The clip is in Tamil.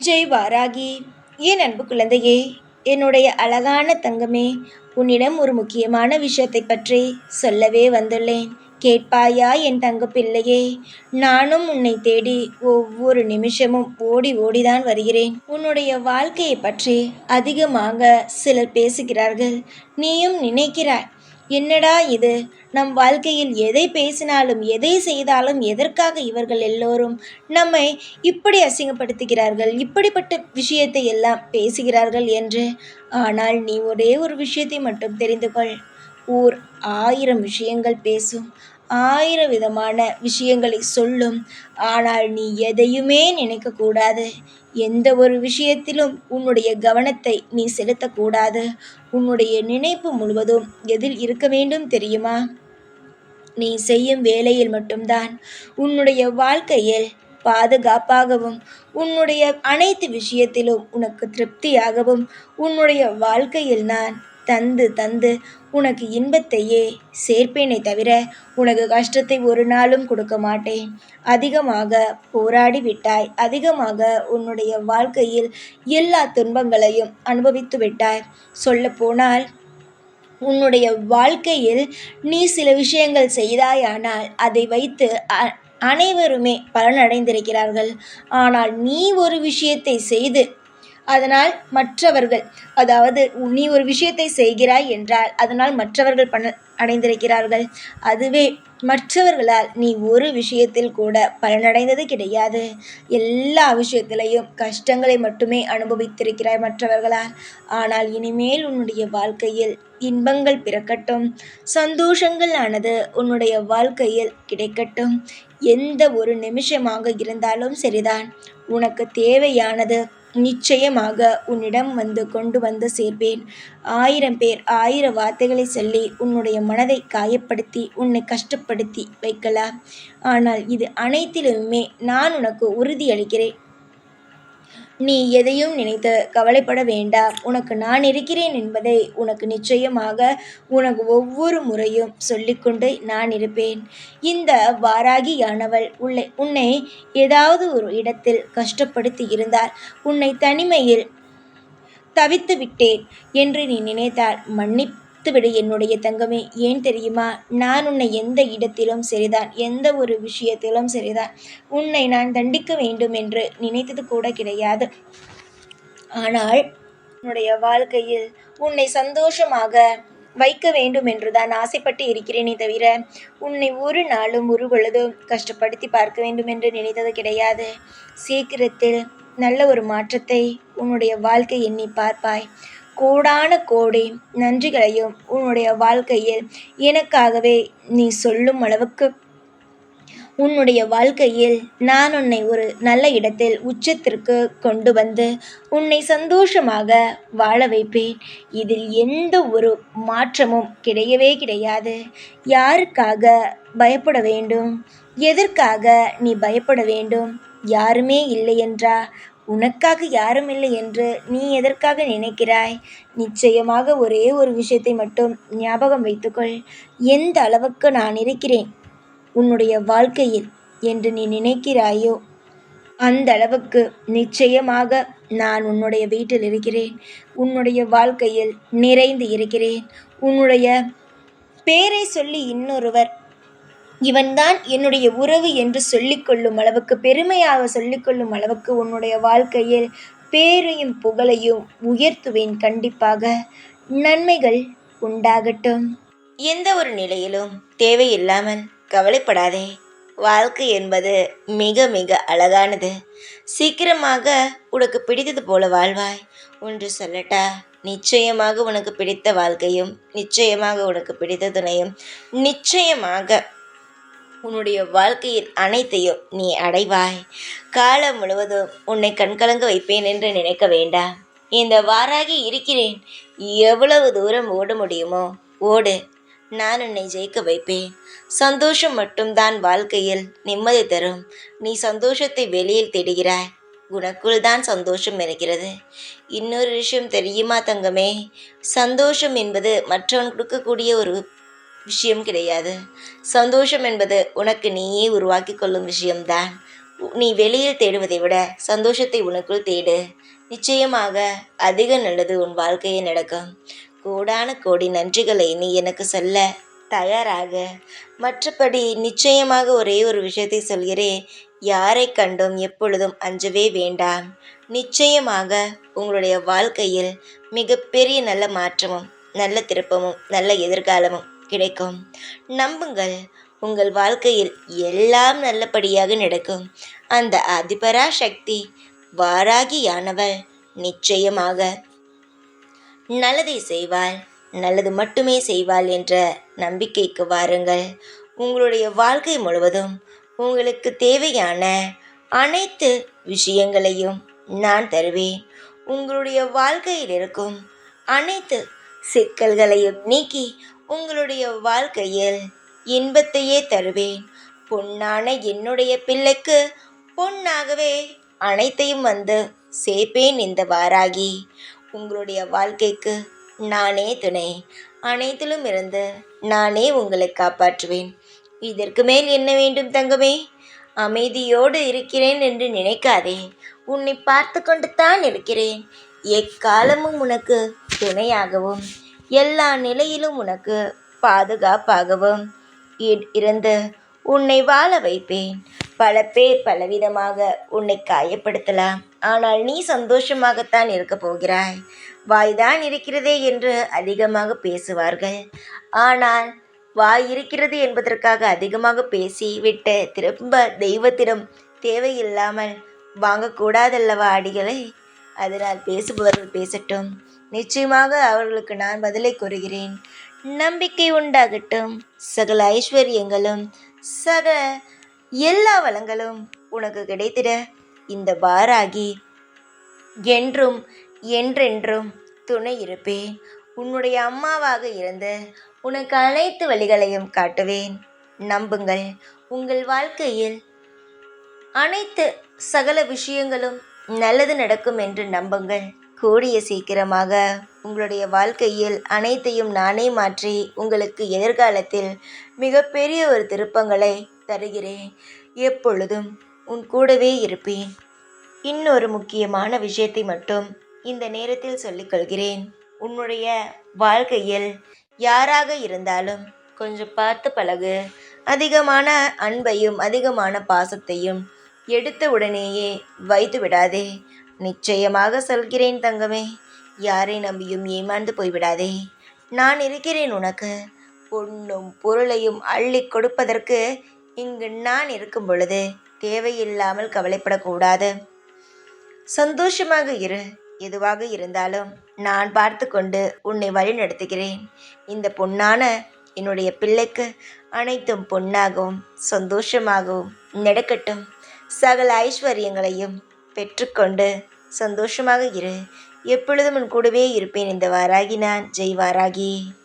ஜெய் வாராகி என் அன்பு குழந்தையே என்னுடைய அழகான தங்கமே உன்னிடம் ஒரு முக்கியமான விஷயத்தை பற்றி சொல்லவே வந்துள்ளேன். கேட்பாயா என் தங்க பிள்ளையே? நானும் உன்னை தேடி ஒவ்வொரு நிமிஷமும் ஓடி ஓடிதான் வருகிறேன். உன்னுடைய வாழ்க்கையை பற்றி அதிகமாக சிலர் பேசுகிறார்கள். நீயும் நினைக்கிறாய் என்னடா இது? நம் வாழ்க்கையில் எதை பேசினாலும் எதை செய்தாலும் எதற்காக இவர்கள் எல்லோரும் நம்மை இப்படி அசிங்கப்படுத்துகிறார்கள் இப்படிப்பட்ட விஷயத்தை எல்லாம் பேசுகிறார்கள் என்று? ஆனால் நீ ஒரே ஒரு விஷயத்தை மட்டும் தெரிந்து கொள். ஊர் ஆயிரம் விஷயங்கள் பேசும். ஆயிரம் விதமான விஷயங்களை சொல்லும். ஆனால் நீ எதையுமே நினைக்கக்கூடாது. எந்த ஒரு விஷயத்திலும் உன்னுடைய கவனத்தை நீ செலுத்தக்கூடாது. உன்னுடைய நினைப்பு முழுவதும் எதில் இருக்க வேண்டும் தெரியுமா? நீ செய்யும் வேலையில் மட்டும்தான் உன்னுடைய வாழ்க்கையில் பாதுகாப்பாகவும் உன்னுடைய அனைத்து விஷயத்திலும் உனக்கு திருப்தியாகவும் உன்னுடைய வாழ்க்கையில் நான் தந்து தந்து. உனக்கு இன்பத்தையே சேர்ப்பேனே தவிர உனக்கு கஷ்டத்தை ஒரு நாளும் கொடுக்க மாட்டேன். அதிகமாக போராடி விட்டாய். அதிகமாக உன்னுடைய வாழ்க்கையில் எல்லா துன்பங்களையும் அனுபவித்து விட்டாய். சொல்லப்போனால் உன்னுடைய வாழ்க்கையில் நீ சில விஷயங்கள் செய்தாயானால் அதை வைத்து அனைவருமே பலனடைந்திருக்கிறார்கள். ஆனால் நீ ஒரு விஷயத்தை செய்து அதனால் மற்றவர்கள் அதாவது நீ ஒரு விஷயத்தை செய்கிறாய் என்றால் அதனால் மற்றவர்கள் பண அடைந்திருக்கிறார்கள். அதுவே மற்றவர்களால் நீ ஒரு விஷயத்தில் கூட பலனடைந்தது கிடையாது. எல்லா விஷயத்திலையும் கஷ்டங்களை மட்டுமே அனுபவித்திருக்கிறாய் மற்றவர்களால். ஆனால் இனிமேல் உன்னுடைய வாழ்க்கையில் இன்பங்கள் பிறக்கட்டும். சந்தோஷங்கள் ஆனது உன்னுடைய வாழ்க்கையில் கிடைக்கட்டும். எந்த ஒரு நிமிஷமாக இருந்தாலும் சரிதான். உனக்கு தேவையானது நிச்சயமாக உன்னிடம் வந்து கொண்டு வந்து சேர்ப்பேன் ஆயிரம் பேர் ஆயிரம் வார்த்தைகளை சொல்லி உன்னுடைய மனதை காயப்படுத்தி உன்னை கஷ்டப்படுத்தி வைக்கலாம். ஆனால் இது அனைத்திலுமே நான் உனக்கு உறுதியளிக்கிறேன். நீ எதையும் நினைத்து கவலைப்பட வேண்டாம். உனக்கு நான் இருக்கிறேன் என்பதை உனக்கு நிச்சயமாக உனக்கு ஒவ்வொரு முறையும் சொல்லிக்கொண்டு நான் இருப்பேன். இந்த வாராகியானவள் உள்ளே உன்னை ஏதாவது ஒரு இடத்தில் கஷ்டப்படுத்தி இருந்தால் உன்னை தனிமையில் தவித்து விட்டேன் என்று நீ நினைத்தால் மன்னிப் மறுத்துவிடு என்னுடைய தங்கமே. ஏன் தெரியுமா? நான் உன்னை எந்த இடத்திலும் சரிதான் எந்த ஒரு விஷயத்திலும் சரிதான். உன்னை நான் தண்டிக்க வேண்டும் என்று நினைத்தது கூட கிடையாது. ஆனால் உன்னுடைய வாழ்க்கையில் உன்னை சந்தோஷமாக வைக்க வேண்டும் என்று தான் ஆசைப்பட்டு இருக்கிறேனே தவிர உன்னை ஒரு நாளும் ஒரு பொழுதும் கஷ்டப்படுத்தி பார்க்க வேண்டும் என்று நினைத்தது கிடையாது. சீக்கிரத்தில் நல்ல ஒரு மாற்றத்தை உன்னுடைய வாழ்க்கை எண்ணி பார்ப்பாய். கோடான கோடி நன்றிகளையும் உன்னுடைய வாழ்க்கையில் எனக்காகவே நீ சொல்லும் அளவுக்கு. உன்னுடைய வாழ்க்கையில் நான் உன்னை ஒரு நல்ல இடத்தில் உச்சத்திற்கு கொண்டு வந்து உன்னை சந்தோஷமாக வாழ வைப்பேன். இதில் எந்த ஒரு மாற்றமும் கிடையவே கிடையாது. யாருக்காக பயப்பட வேண்டும்? எதற்காக நீ பயப்பட வேண்டும்? யாருமே இல்லை என்றா உனக்காக யாரும் இல்லை என்று நீ எதற்காக நினைக்கிறாய்? நிச்சயமாக ஒரே ஒரு விஷயத்தை மட்டும் ஞாபகம் வைத்துக்கொள். எந்த அளவுக்கு நான் இருக்கிறேன்? உன்னுடைய வாழ்க்கையில் என்று நீ நினைக்கிறாயோ அந்த அளவுக்கு நிச்சயமாக நான் உன்னுடைய வீட்டில் இருக்கிறேன். உன்னுடைய வாழ்க்கையில் நிறைந்து இருக்கிறேன். உன்னுடைய பேரை சொல்லி இன்னொருவர் இவன்தான் என்னுடைய உறவு என்று சொல்லிக்கொள்ளும் அளவுக்கு பெருமையாக சொல்லிக்கொள்ளும் அளவுக்கு உன்னுடைய வாழ்க்கையில் பேரையும் புகழையும் உயர்த்துவேன் கண்டிப்பாக. நன்மைகள் உண்டாகட்டும். எந்த ஒரு நிலையிலும் தேவையில்லாமல் கவலைப்படாதே. வாழ்க்கை என்பது மிக மிக அழகானது. சீக்கிரமாக உனக்கு பிடித்தது போல வாழ்வாய். ஒன்று சொல்லட்டா நிச்சயமாக உனக்கு பிடித்த வாழ்க்கையும் நிச்சயமாக உனக்கு பிடித்த துணையும் நிச்சயமாக உன்னுடைய வாழ்க்கையில் அனைத்தையும் நீ அடைவாய். காலம் முழுவதும் உன்னை கண்கலங்க வைப்பேன் என்று நினைக்க வேண்டாம். இந்த வாராகி இருக்கிறேன். எவ்வளவு தூரம் ஓட முடியுமோ ஓடு. நான் உன்னை ஜெயிக்க வைப்பேன். சந்தோஷம் மட்டும்தான் வாழ்க்கையில் நிம்மதி தரும். நீ சந்தோஷத்தை வெளியில் தேடுகிறாய். உனக்குள் தான் சந்தோஷம் இருக்கிறது. இன்னொரு விஷயம் தெரியுமா தங்கமே? சந்தோஷம் என்பது மற்றவன் கொடுக்கக்கூடிய ஒரு விஷயம் கிடையாது. சந்தோஷம் என்பது உனக்கு நீயே உருவாக்கி கொள்ளும் விஷயம்தான். நீ வெளியில் தேடுவதை விட சந்தோஷத்தை உனக்குள் தேடு. நிச்சயமாக அதிக நல்லது உன் வாழ்க்கையை நடக்கும். கோடான கோடி நன்றிகளை நீ எனக்கு சொல்ல தயாராக. மற்றபடி நிச்சயமாக ஒரே ஒரு விஷயத்தை சொல்கிறேன். யாரை கண்டும் எப்பொழுதும் அஞ்சவே வேண்டாம். நிச்சயமாக உங்களுடைய வாழ்க்கையில் மிகப்பெரிய நல்ல மாற்றமும் நல்ல திருப்பமும் நல்ல எதிர்காலமும் கிடைக்கும். நம்புங்கள் உங்கள் வாழ்க்கையில் எல்லாம் நல்லபடியாக நடக்கும். அந்த அதிபரா சக்தி வாராகியானவள் நிச்சயமாக. நல்லதை செய்வாள் நல்லது மட்டுமே செய்வாள் என்ற நம்பிக்கைக்கு வாருங்கள். உங்களுடைய வாழ்க்கை முழுவதும் உங்களுக்கு தேவையான அனைத்து விஷயங்களையும் நான் தருவேன். உங்களுடைய வாழ்க்கையில் இருக்கும் அனைத்து சிக்கல்களையும் நீக்கி உங்களுடைய வாழ்க்கையில் இன்பத்தையே தருவேன். பொன்னான என்னுடைய பிள்ளைக்கு பொன்னாகவே அனைத்தையும் வந்து சேர்ப்பேன் இந்த வாராகி. உங்களுடைய வாழ்க்கைக்கு நானே துணை. அனைத்திலும் இருந்து நானே உங்களை காப்பாற்றுவேன். இதற்கு மேல் என்ன வேண்டும் தங்கமே? அமைதியோடு இருக்கிறேன் என்று நினைக்காதே. உன்னை பார்த்து கொண்டு தான் இருக்கிறேன். எக்காலமும் உனக்கு துணையாகவும் எல்லா நிலையிலும் உனக்கு பாதுகாப்பாகவும் இருந்து உன்னை வாழ வைப்பேன். பல பேர் பலவிதமாக உன்னை காயப்படுத்தலாம். ஆனால் நீ சந்தோஷமாகத்தான் இருக்கப் போகிறாய். வாய்தான் இருக்கிறதே என்று அதிகமாக பேசுவார்கள். ஆனால் வாய் இருக்கிறது என்பதற்காக அதிகமாக பேசி விட்டு திரும்ப தெய்வத்திடம் தேவையில்லாமல் வாங்கக்கூடாதல்லவா அடிகளை? அதனால் பேசுபவர்கள் பேசட்டும். நிச்சயமாக அவர்களுக்கு நான் பதிலை கூறுகிறேன். நம்பிக்கை உண்டாகட்டும். சகல ஐஸ்வர்யங்களும் சக எல்லா வளங்களும் உனக்கு கிடைத்திட. இந்த வாராகி என்றும் என்றென்றும் துணை இருப்பேன். உன்னுடைய அம்மாவாக இருந்து உனக்கு அனைத்து வழிகளையும் காட்டுவேன். நம்புங்கள் உங்கள் வாழ்க்கையில் அனைத்து சகல விஷயங்களும் நல்லது நடக்கும் என்று நம்புங்கள். கூடிய சீக்கிரமாக உங்களுடைய வாழ்க்கையில் அனைத்தையும் நானே மாற்றி உங்களுக்கு எதிர்காலத்தில் மிகப்பெரிய ஒரு திருப்பங்களை தருகிறேன். எப்பொழுதும் உன் கூடவே இருப்பேன். இன்னொரு முக்கியமான விஷயத்தை மட்டும் இந்த நேரத்தில் சொல்லிக்கொள்கிறேன் உன்னுடைய வாழ்க்கையில் யாராக இருந்தாலும் கொஞ்சம் பார்த்து பழகு அதிகமான அன்பையும் அதிகமான பாசத்தையும் எடுத்த உடனேயே வைத்து விடாதே. நிச்சயமாக சொல்கிறேன் தங்கமே யாரை நம்பியும் ஏமாந்து போய்விடாதே. நான் இருக்கிறேன் உனக்கு. பொண்ணும் பொருளையும் அள்ளி கொடுப்பதற்கு இங்கு நான் இருக்கும் பொழுது தேவையில்லாமல் கவலைப்படக்கூடாது. சந்தோஷமாக இரு. எதுவாக இருந்தாலும் நான் பார்த்து கொண்டு உன்னை வழி நடத்துகிறேன். இந்த பொண்ணான என்னுடைய பிள்ளைக்கு அனைத்தும் பொன்னாகவும் சந்தோஷமாகவும் நடக்கட்டும். சகல ஐஸ்வர்யங்களையும் பெற்றுக்கொண்டு சந்தோஷமாக இரு. எப்பொழுதும் உன் கூடவே இருப்பேன். இந்த வாராகி நான். ஜெய் வாராகி